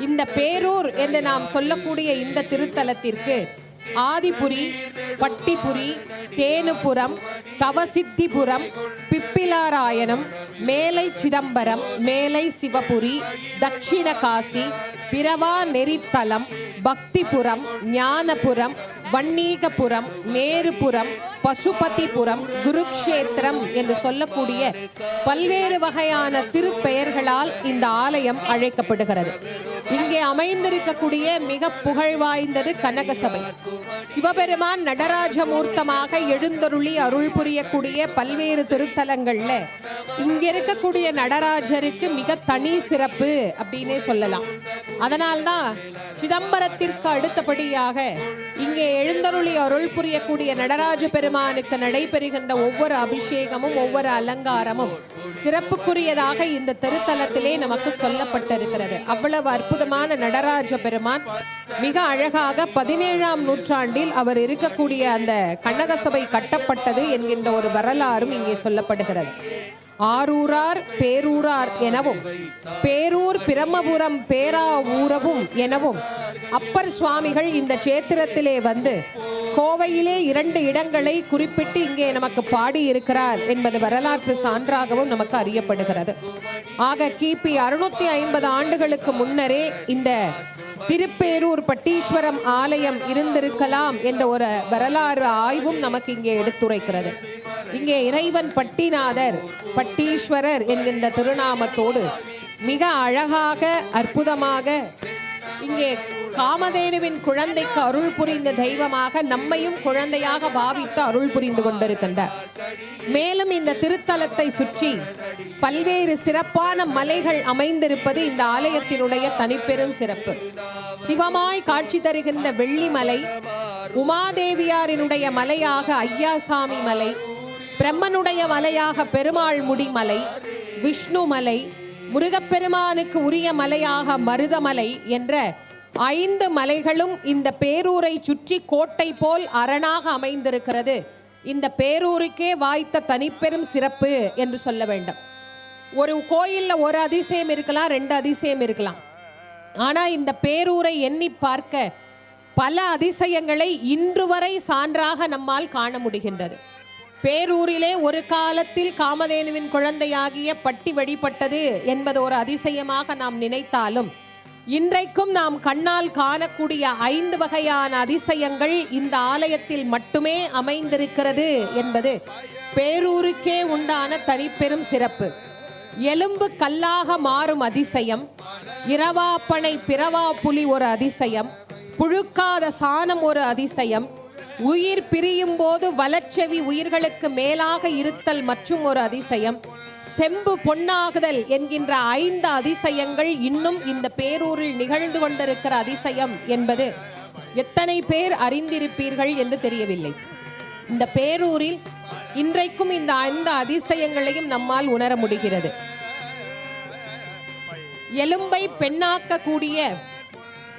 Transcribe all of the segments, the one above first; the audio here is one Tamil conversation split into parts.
இந்த பேரூர் என்று நாம் சொல்லக்கூடிய இந்த திருத்தலத்திற்கு ஆதிபுரி பட்டிபுரி தேனுபுரம் தவசித்திபுரம் பிப்பிலாராயணம் மேலை சிதம்பரம் மேலை சிவபுரி தட்சிண காசி பிரவா நெறித்தலம் பக்திபுரம் ஞானபுரம் வன்னீகபுரம் மேருபுரம் பசுபதிபுரம் குருக்ஷேத்திரம் என்று சொல்லக்கூடிய பல்வேறு வகையான திருப்பெயர்களால் இந்த ஆலயம் அழைக்கப்படுகிறது. இங்கே அமைந்திருக்கக்கூடிய மிக புகழ் வாய்ந்தது கனகசபை. சிவபெருமான் நடராஜமூர்த்தமாக எழுந்தருளி அருள் புரியக்கூடிய பல்வேறு திருத்தலங்கள்ல இங்க இருக்கக்கூடிய நடராஜருக்கு மிக தனி சிறப்பு அப்படின்னே சொல்லலாம். அதனால்தான் சிதம்பரத்திற்கு அடுத்தபடியாக இங்கே எழுந்தருளி அருள் புரியக்கூடிய நடராஜ பெருமானுக்கு நடைபெறுகின்ற ஒவ்வொரு அபிஷேகமும் ஒவ்வொரு அலங்காரமும் சிறப்புக்குரியதாக இந்த திருத்தலத்திலே நமக்கு சொல்லப்பட்டிருக்கிறது. அவ்வளவு அற்புதமான நடராஜ பெருமான். மிக அழகாக பதினேழாம் நூற்றாண்டில் அவர் இருக்கக்கூடிய அந்த கண்ணகசபை கட்டப்பட்டது என்கின்ற ஒரு வரலாறும் இங்கே சொல்லப்படுகிறது. ஆரூரார் பேரூரார் எனவும் பேரூர் பிரம்மபுரம் பேரா ஊரவும் எனவும் அப்பர் சுவாமிகள் இந்த சேத்திரத்திலே வந்து கோவையிலே இரண்டு இடங்களை குறிப்பிட்டு இங்கே நமக்கு பாடி இருக்கிறார் என்பது வரலாற்று சான்றாகவும் நமக்கு அறியப்படுகிறது. ஆக கிபி அறுநூத்தி ஐம்பது ஆண்டுகளுக்கு முன்னரே இந்த திருப்பேரூர் பட்டீஸ்வரம் ஆலயம் இருந்திருக்கலாம் என்ற ஒரு வரலாறு ஆய்வும் நமக்கு இங்கே எடுத்துரைக்கிறது. இங்கே இறைவன் பட்டிநாதர் பட்டீஸ்வரர் என்கின்ற திருநாமத்தோடு மிக அழகாக அற்புதமாக இங்கே காமதேனுவின் குழந்தைக்கு அருள் புரிந்த தெய்வமாக நம்மையும் குழந்தையாக பாவித்து அருள் புரிந்து கொண்டிருக்கின்றார். மேலும் இந்த திருத்தலத்தை சுற்றி பல்வேறு சிறப்பான மலைகள் அமைந்திருப்பது இந்த ஆலயத்தினுடைய தனிப்பெரும் சிறப்பு. சிவமாய் காட்சி தருகின்ற வெள்ளிமலை உமாதேவியாரினுடைய மலையாக ஐயாசாமி மலை பிரம்மனுடைய மலையாக பெருமாள் முடிமலை விஷ்ணு மலை முருகப்பெருமானுக்கு உரிய மலையாக மருதமலை என்ற ஐந்து மலைகளும் இந்த பேரூரை சுற்றி கோட்டை போல் அரணாக அமைந்திருக்கிறது. இந்த பேரூருக்கே வாய்த்த தனிப்பெரும் சிறப்பு என்று சொல்ல வேண்டும். ஒரு கோயில்ல ஒரு அதிசயம் இருக்கலாம் ரெண்டு அதிசயம் இருக்கலாம். ஆனா இந்த பேரூரை எண்ணி பார்க்க பல அதிசயங்களை இன்று வரை சான்றாக நம்மால் காண முடிகின்றது. பேரூரிலே ஒரு காலத்தில் காமதேனுவின் குழந்தையாகிய பட்டி வழிபட்டது என்பது ஒரு அதிசயமாக நாம் நினைத்தாலும் இன்றைக்கும் நாம் கண்ணால் காணக்கூடிய ஐந்து வகையான அதிசயங்கள் இந்த ஆலயத்தில் மட்டுமே அமைந்திருக்கிறது என்பது பேரூருக்கே உண்டான தனிப்பெரும் சிறப்பு. எலும்பு கல்லாக மாறும் அதிசயம் இரவாப்பனை பிறவா புலி ஒரு அதிசயம் புழுக்காத சாணம் ஒரு அதிசயம் உயிர் பிரியும் போது வலச்செவி உயிர்களுக்கு மேலாக இருத்தல் மற்றும் ஒரு அதிசயம். செம்பு பொன்னாகுதல் என்கின்ற ஐந்து அதிசயங்கள் இன்னும் இந்த பேரூரில் நிகழ்ந்து கொண்டிருக்கிற அதிசயம் என்பது எத்தனை பேர் அறிந்திருப்பீர்கள் என்று தெரியவில்லை. இந்த பேரூரில் இன்றைக்கும் இந்த ஐந்து அதிசயங்களையும் நம்மால் உணர முடிகிறது. எலும்பை பெண்ணாக்கக்கூடிய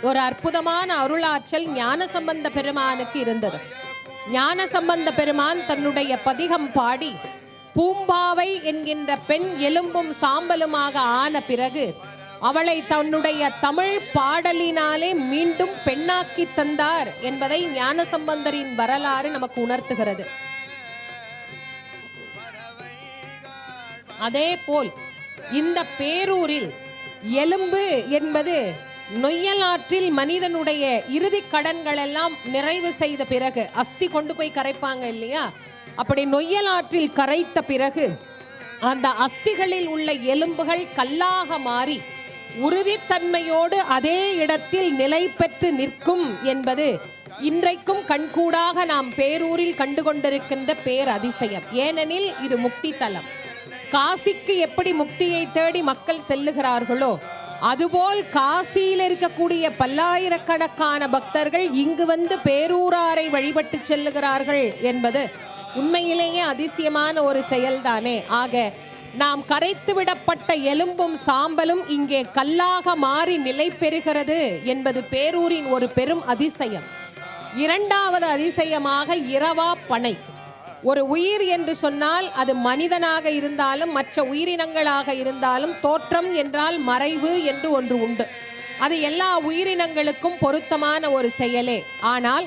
ஒரு அற்புதமான அருளாற்றல் ஞான சம்பந்த பெருமானுக்கு இருந்தது. ஞான சம்பந்த பெருமான் தன்னுடைய பதிகம் பாடி பூம்பாவை என்கின்ற பெண் எலும்பும் சாம்பலுமாக ஆன பிறகு அவளை தன்னுடைய தமிழ் பாடலினாலே மீண்டும் பெண்ணாக்கி தந்தார் என்பதை ஞான சம்பந்தரின் வரலாறு நமக்கு உணர்த்துகிறது. அதே போல் இந்த பேரூரில் எலும்பு என்பது நொய்யலாற்றில் மனிதனுடைய இறுதி கடன்கள் எல்லாம் நிறைவு செய்த பிறகு அஸ்தி கொண்டு போய் கரைப்பாங்க இல்லையா? அப்படி நொய்யலாற்றில் கரைத்த பிறகு அந்த அஸ்திகளில் உள்ள எலும்புகள் கல்லாக மாறி உறுதித்தன்மையோடு அதே இடத்தில் நிலை பெற்று நிற்கும் என்பது இன்றைக்கும் கண்கூடாக நாம் பேரூரில் கண்டு கொண்டிருக்கின்ற பேர் அதிசயம் ஏனெனில் இது முக்தி தலம் காசிக்கு எப்படி முக்தியை தேடி மக்கள் செல்லுகிறார்களோ அதுபோல் காசியில் இருக்கக்கூடிய பல்லாயிரக்கணக்கான பக்தர்கள் இங்கு வந்து பேரூராரை வழிபட்டு செல்லுகிறார்கள் என்பது உண்மையிலேயே அதிசயமான ஒரு செயல்தானே. ஆக நாம் கரைத்து விடப்பட்ட எலும்பும் சாம்பலும் இங்கே கல்லாக மாறி நிலை பெறுகிறது என்பது பேரூரின் ஒரு பெரும் அதிசயம். இரண்டாவது அதிசயமாக இரவா பனை. ஒரு உயிர் என்று சொன்னால் அது மனிதனாக இருந்தாலும் மற்ற உயிரினங்களாக இருந்தாலும் தோற்றம் என்றால் மறைவு என்று ஒன்று உண்டு. அது எல்லா உயிரினங்களுக்கும் பொருத்தமான ஒரு செயலே. ஆனால்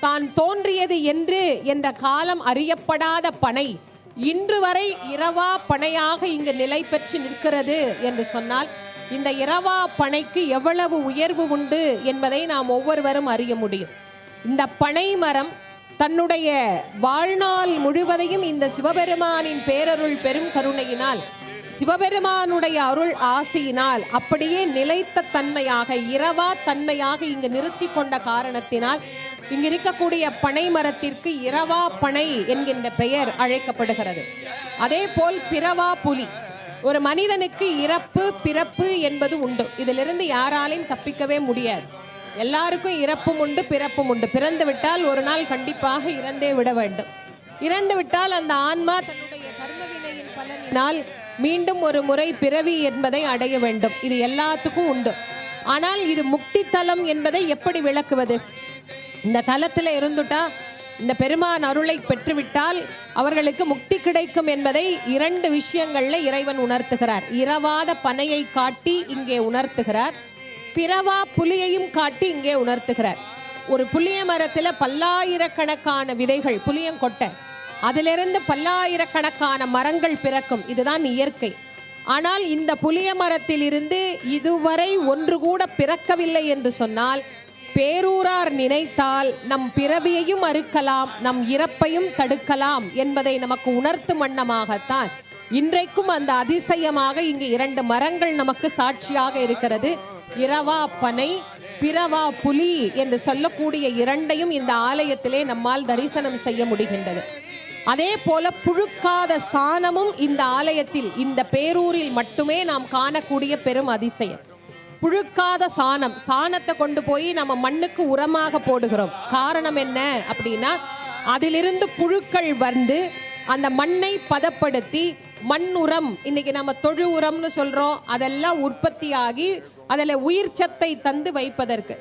தான் தோன்றியது என்று என்ற காலம் அறியப்படாத பனை இன்று வரை இரவா பனையாக இங்கு நிலை பெற்று நிற்கிறது என்று சொன்னால் இந்த இரவா பனைக்கு எவ்வளவு உயர்வு உண்டு என்பதை நாம் ஒவ்வொருவரும் அறிய முடியும். இந்த பனை மரம் தன்னுடைய வாழ்நாள் முழுவதையும் இந்த சிவபெருமானின் பேரருள் பெரும் கருணையினால் சிவபெருமானுடைய அருள் ஆசையினால் அப்படியே நிலைத்த தன்மையாக இரவா தன்மையாக இங்கு நிறுத்தி கொண்ட காரணத்தினால் இங்கு இருக்கக்கூடிய பனை மரத்திற்கு இரவா பனை என்கின்ற பெயர் அழைக்கப்படுகிறது. அதே போல் பிறவா புலி. ஒரு மனிதனுக்கு இறப்பு பிறப்பு என்பது உண்டு. இதிலிருந்து யாராலையும் தப்பிக்கவே முடியாது. எல்லாருக்கும் இறப்பும் உண்டு பிறப்பும் உண்டு. பிறந்து விட்டால் ஒரு நாள் கண்டிப்பாக இறந்தே விட வேண்டும். இறந்து விட்டால் அந்த ஆன்மா தன்னுடைய கர்மவினையின் பலனினால் மீண்டும் ஒரு முறை பிறவி என்பதை அடைய வேண்டும். இது எல்லாத்துக்கும் உண்டு. ஆனால் இது முக்தி தலம் என்பதை எப்படி விளக்குவது? இந்த தலத்தில் இருந்துட்டா இந்த பெருமான் அருளை பெற்றுவிட்டால் அவர்களுக்கு முக்தி கிடைக்கும் என்பதை இரண்டு விஷயங்களில் இறைவன் உணர்த்துகிறார். இரவாத பனையை காட்டி இங்கே உணர்த்துகிறார். பிறவா புலியையும் காட்டி இங்கே உணர்த்துகிறார். ஒரு புளிய மரத்தில் பல்லாயிரக்கணக்கான விதைகள் புளியங்கொட்டை அதிலிருந்து பல்லாயிரக்கணக்கான மரங்கள் பிறக்கும். இதுதான் இயற்கை. ஆனால் இந்த புளிய மரத்திலிருந்து இதுவரை ஒன்று கூட பிறக்கவில்லை என்று சொன்னால் பேரூரார் நினைத்தால் நம் பிறவியையும் அறுக்கலாம் நம் இறப்பையும் தடுக்கலாம் என்பதை நமக்கு உணர்த்தும் வண்ணமாகத்தான் இன்றைக்கும் அந்த அதிசயமாக இங்கு இரண்டு மரங்கள் நமக்கு சாட்சியாக இருக்கிறது. இரவா பனை பிறவா புலி என்று சொல்லக்கூடிய இரண்டையும் இந்த ஆலயத்திலே நம்மால் தரிசனம் செய்ய முடிகின்றது. அதே போல புழுக்காத சாணமும் இந்த ஆலயத்தில் இந்த பேரூரில் மட்டுமே நாம் காணக்கூடிய பெரும் அதிசயம். புழுக்காத சாணம் சாணத்தை கொண்டு போய் நம்ம மண்ணுக்கு உரமாக போடுகிறோம். காரணம் என்ன அப்படின்னா அதிலிருந்து புழுக்கள் வந்து அந்த மண்ணை பதப்படுத்தி மண் உரம் இன்னைக்கு நம்ம தொழு உரம்னு சொல்றோம் அதெல்லாம் உற்பத்தியாகி அதில் உயிர் சத்தை தந்து வைப்பதற்கு.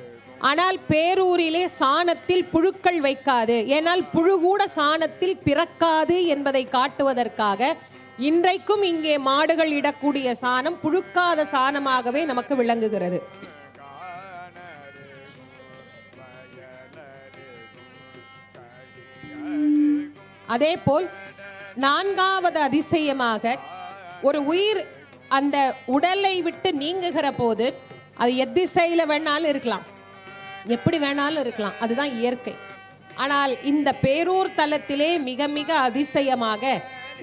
ஆனால் பேரூரிலே சாணத்தில் புழுக்கள் வைக்காது. ஏனால் புழு கூட சாணத்தில் பிறக்காது என்பதை காட்டுவதற்காக இன்றைக்கும் இங்கே மாடுகள் இடக்கூடிய சாணம் புழுக்காத சாணமாகவே நமக்கு விளங்குகிறது. அதே போல் நான்காவது அதிசயமாக ஒரு உயிர் அந்த உடலை விட்டு நீங்குகிற போது அது எத்திசையில் வேணாலும் இருக்கலாம். எப்படி வேணாலும் இருக்கலாம். அதுதான் இயற்கை. ஆனால் இந்த பேரூர் தலத்திலே மிக மிக அதிசயமாக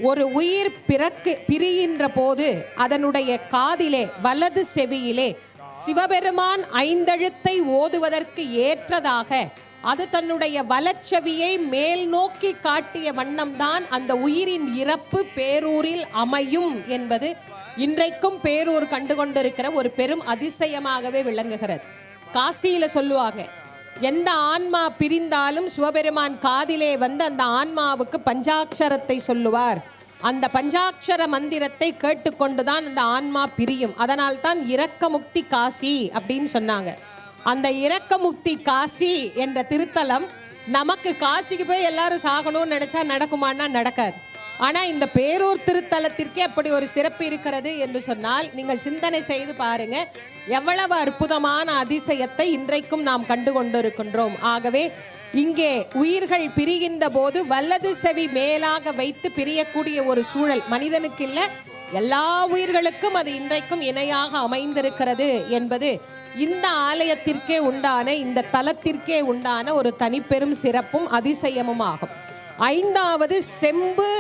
ஒரு உயிர் பிறக்கு பிரிகின்ற போது அதனுடைய காதிலே வலது செவியிலே சிவபெருமான் ஐந்தெழுத்தை ஓதுவதற்கு ஏற்றதாக அது தன்னுடைய வலச்செவியை மேல் நோக்கி காட்டிய வண்ணம்தான் அந்த உயிரின் இறப்பு பேரூரில் அமையும் என்பது இன்றைக்கும் பேரூர் கண்டு கொண்டிருக்கிற ஒரு பெரும் அதிசயமாகவே விளங்குகிறது. காசியில சொல்லுவாங்க எந்த ஆன்மா பிரிந்தாலும் சிவபெருமான் காதிலே வந்து அந்த ஆன்மாவுக்கு பஞ்சாட்சரத்தை சொல்லுவார். அந்த பஞ்சாட்சர மந்திரத்தை கேட்டுக்கொண்டுதான் அந்த ஆன்மா பிரியும். அதனால் தான் இரக்கமுக்தி காசி அப்படின்னு சொன்னாங்க. அந்த இரக்கமுக்தி காசி என்ற திருத்தலம் நமக்கு காசிக்கு போய் எல்லாரும் சாகணும்னு நினைச்சா நடக்குமான்னா நடக்காது. ஆனா இந்த பேரூர் திருத்தலத்திற்கே அப்படி ஒரு சிறப்பு இருக்கிறது என்று சொன்னால் நீங்கள் சிந்தனை செய்து பாருங்க. எவ்வளவு அற்புதமான அதிசயத்தை இன்றைக்கும் நாம் கண்டு கொண்டிருக்கின்றோம். ஆகவே இங்கே உயிர்கள் பிரிகின்ற போது வல்லது செவி மேலாக வைத்து பிரியக்கூடிய ஒரு சூழல் மனிதனுக்கு இல்ல. எல்லா உயிர்களுக்கும் அது இன்றைக்கும் இணையாக அமைந்திருக்கிறது என்பது இந்த ஆலயத்திற்கே உண்டான இந்த தலத்திற்கே உண்டான ஒரு தனிப்பெரும் சிறப்பும் அதிசயமும் ஆகும். ஐந்தாவது செம்பு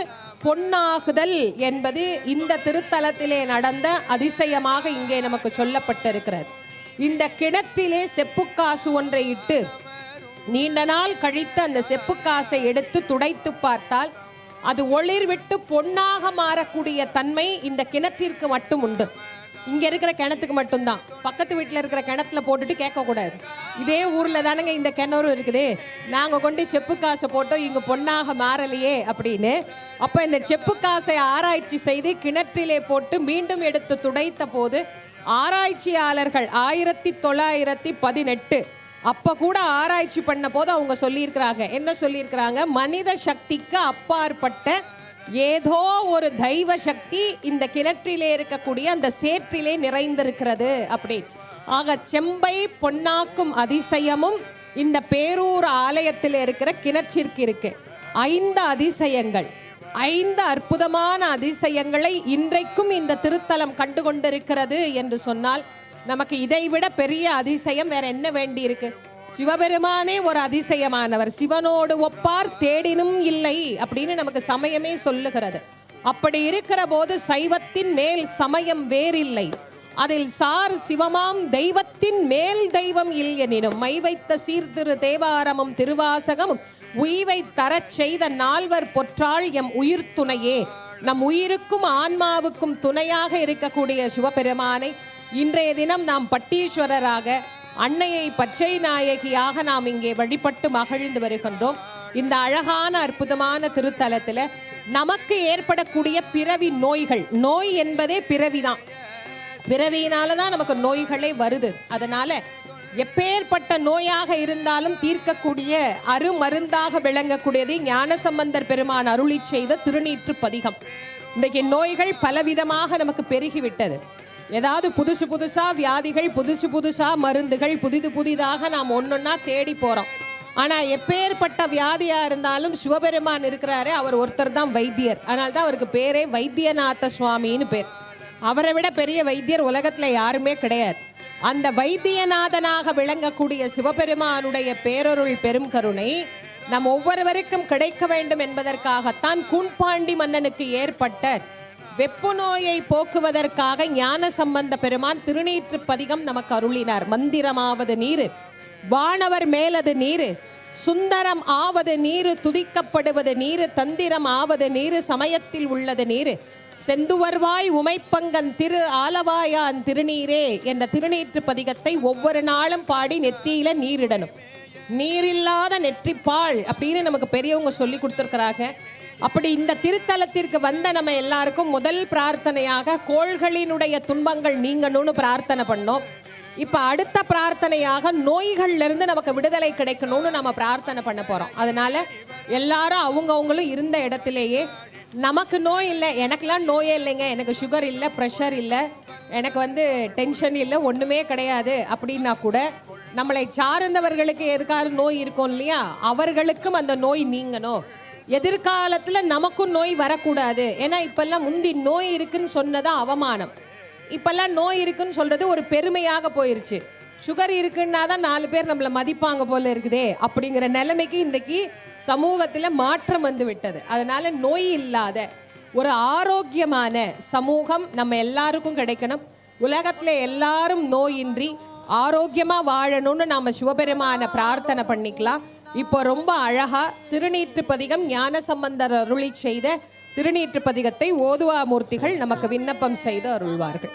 பொன்னாகுதல் என்பது இந்த திருத்தலத்திலே நடந்த அதிசயமாக இங்கே நமக்கு சொல்லப்பட்டிருக்கிறது. இந்த கிணற்றிலே செப்புக்காசு ஒன்றை இட்டு நீண்ட நாள் கழித்து அந்த செப்புக்காசை எடுத்து துடைத்து பார்த்தால் அது ஒளிர் விட்டு பொன்னாக மாறக்கூடிய தன்மை இந்த கிணற்றிற்கு மட்டும் உண்டு. இங்க இருக்கிற கிணத்துக்கு மட்டும்தான். பக்கத்து வீட்டில் இருக்கிற கிணத்துல போட்டுட்டு கேட்கக்கூடாது. இதே ஊர்ல தானங்க இந்த கிணறு இருக்குது. நாங்க கொண்டு செப்பு காசை போட்டோம் இங்க பொன்னாக மாறலையே அப்படின்னு அப்ப இந்த செப்பு காசை ஆராய்ச்சி செய்து கிணற்றிலே போட்டு மீண்டும் எடுத்து துடைத்த போது ஆராய்ச்சியாளர்கள் ஆயிரத்தி தொள்ளாயிரத்தி பதினெட்டு. அப்ப கூட ஆராய்ச்சி பண்ண போது அவங்க சொல்லியிருக்கிறாங்க. என்ன சொல்லியிருக்கிறாங்க? மனித சக்திக்கு அப்பாற்பட்ட ஏதோ ஒரு தெய்வ சக்தி இந்த கிணற்றிலே இருக்கக்கூடிய அந்த சேற்றிலே நிறைந்திருக்கிறது அப்படி. ஆக செம்பை பொன்னாக்கும் அதிசயமும் இந்த பேரூர் ஆலயத்தில் இருக்கிற கிணற்றிற்கு இருக்கு. ஐந்து அதிசயங்கள். ஐந்து அற்புதமான அதிசயங்களை இன்றைக்கும் இந்த திருத்தலம் கண்டு கொண்டிருக்கிறது என்று சொன்னால் நமக்கு இதைவிட பெரிய அதிசயம் வேற என்ன வேண்டி இருக்கு? சிவபெருமானே ஒரு அதிசயமானவர். சிவனோடு ஒப்பார் தேடினும் இல்லை அப்படின்னு நமக்கு சமயமே சொல்லுகிறது. அப்படி இருக்கிற போது சைவத்தின் மேல் சமயம் வேறில்லை. அதில் சார் சிவமாம் தெய்வத்தின் மேல் தெய்வம் இல் எனினும் மை வைத்த சீர்திரு தேவாரமும் திருவாசகமும் உய்வை தரச் செய்த நால்வர் பொற்றாள் எம் உயிர் துணையே. நம் உயிருக்கும் ஆன்மாவுக்கும் துணையாக இருக்கக்கூடிய சிவபெருமானை இன்றைய தினம் நாம் பட்டீஸ்வரராக அன்னையை பச்சை நாயகியாக நாம் இங்கே வழிபட்டு மகிழ்ந்து வருகின்றோம். இந்த அழகான அற்புதமான திருத்தலத்துல நமக்கு ஏற்படக்கூடிய பிறவி நோய்கள். நோய் என்பதே பிறவிதான். பிறவியினால தான் நமக்கு நோய்களே வருது. அதனால எப்பேற்பட்ட நோயாக இருந்தாலும் தீர்க்கக்கூடிய அருமருந்தாக விளங்கக்கூடியது ஞானசம்பந்தர் பெருமான் அருளி செய்த திருநீற்று பதிகம். இன்றைக்கு நோய்கள் பலவிதமாக நமக்கு பெருகிவிட்டது. ஏதாவது புதுசு புதுசா வியாதிகள் புதுசு புதுசா மருந்துகள் புதிது புதிதாக நாம் ஒன்னொன்னா தேடி போறோம். ஆனா எப்பேற்பட்ட வியாதியா இருந்தாலும் சிவபெருமான் இருக்கிறாரு அவர் ஒருத்தர் தான் வைத்தியர். அதனால தான் அவருக்கு பேரே வைத்தியநாத சுவாமின்னு பேர். அவரை விட பெரிய வைத்தியர் உலகத்துல யாருமே கிடையாது. அந்த வைத்தியநாதனாக விளங்கக்கூடிய சிவபெருமானுடைய பேரருள் பெரும் கருணை நம் ஒவ்வொருவருக்கும் கிடைக்க வேண்டும் என்பதற்காகத்தான் குன்பாண்டி மன்னனுக்கு ஏற்பட்ட வெப்பு நோயை போக்குவதற்காக ஞான சம்பந்த பெருமான் திருநீற்று பதிகம் நமக்கு அருளினார். மந்திரமாவது நீரு வானவர் மேலது நீரு சுந்தரம் ஆவது நீரு துதிக்கப்படுவது நீரு தந்திரம் ஆவது நீரு சமயத்தில் உள்ளது நீரு. செந்துவர்வாய் உமைப்பங்கன் திரு ஆலவாயான் திருநீரே என்ற திருநீற்று பதிகத்தை ஒவ்வொரு நாளும் பாடி நெத்தியில நீரிடணும். நீரில்லாத நெற்றிப்பால் அப்படின்னு நமக்கு பெரியவங்க சொல்லி கொடுத்துருக்கிறாங்க. அப்படி இந்த திருத்தலத்திற்கு வந்த நம்ம எல்லாருக்கும் முதல் பிரார்த்தனையாக கோள்களினுடைய துன்பங்கள் நீங்கணும்னு பிரார்த்தனை பண்ணோம். இப்போ அடுத்த பிரார்த்தனையாக நோய்கள்ல இருந்து நமக்கு விடுதலை கிடைக்கணும்னு நம்ம பிரார்த்தனை பண்ண போறோம். அதனால எல்லாரும் அவங்கவுங்களும் இருந்த இடத்திலேயே நமக்கு நோய் இல்லை எனக்கெல்லாம் நோயே இல்லைங்க. எனக்கு சுகர் இல்லை ப்ரெஷர் இல்லை. எனக்கு வந்து டென்ஷன் இல்லை ஒன்றுமே கிடையாது அப்படின்னா கூட நம்மளை சார்ந்தவர்களுக்கு எதுக்காவது நோய் இருக்கும் இல்லையா? அவர்களுக்கும் அந்த நோய் நீங்கணும். எதிர்காலத்தில் நமக்கும் நோய் வரக்கூடாது. ஏன்னா இப்போல்லாம் முந்தி நோய் இருக்குன்னு சொன்னதான் அவமானம். இப்போல்லாம் நோய் இருக்குன்னு சொல்கிறது ஒரு பெருமையாக போயிருச்சு. சுகர் இருக்குன்னா தான் நாலு பேர் நம்மளை மதிப்பாங்க போல இருக்குதே அப்படிங்கிற நிலைமைக்கு இன்றைக்கு சமூகத்தில் மாற்றம் வந்து விட்டது. அதனால நோய் இல்லாத ஒரு ஆரோக்கியமான சமூகம் நம்ம எல்லாருக்கும் கிடைக்கணும். உலகத்துல எல்லாரும் நோயின்றி ஆரோக்கியமா வாழணும்னு நாம சிவபெருமான பிரார்த்தனை பண்ணிக்கலாம். இப்போ ரொம்ப அழகா திருநீற்று பதிகம் ஞானசம்பந்தர் அருளி செய்த திருநீற்று பதிகத்தை ஓதுவா மூர்த்திகள் நமக்கு விண்ணப்பம் செய்து அருள்வார்கள்.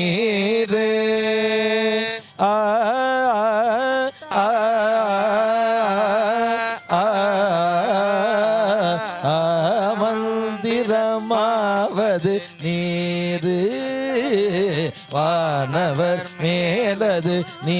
நீ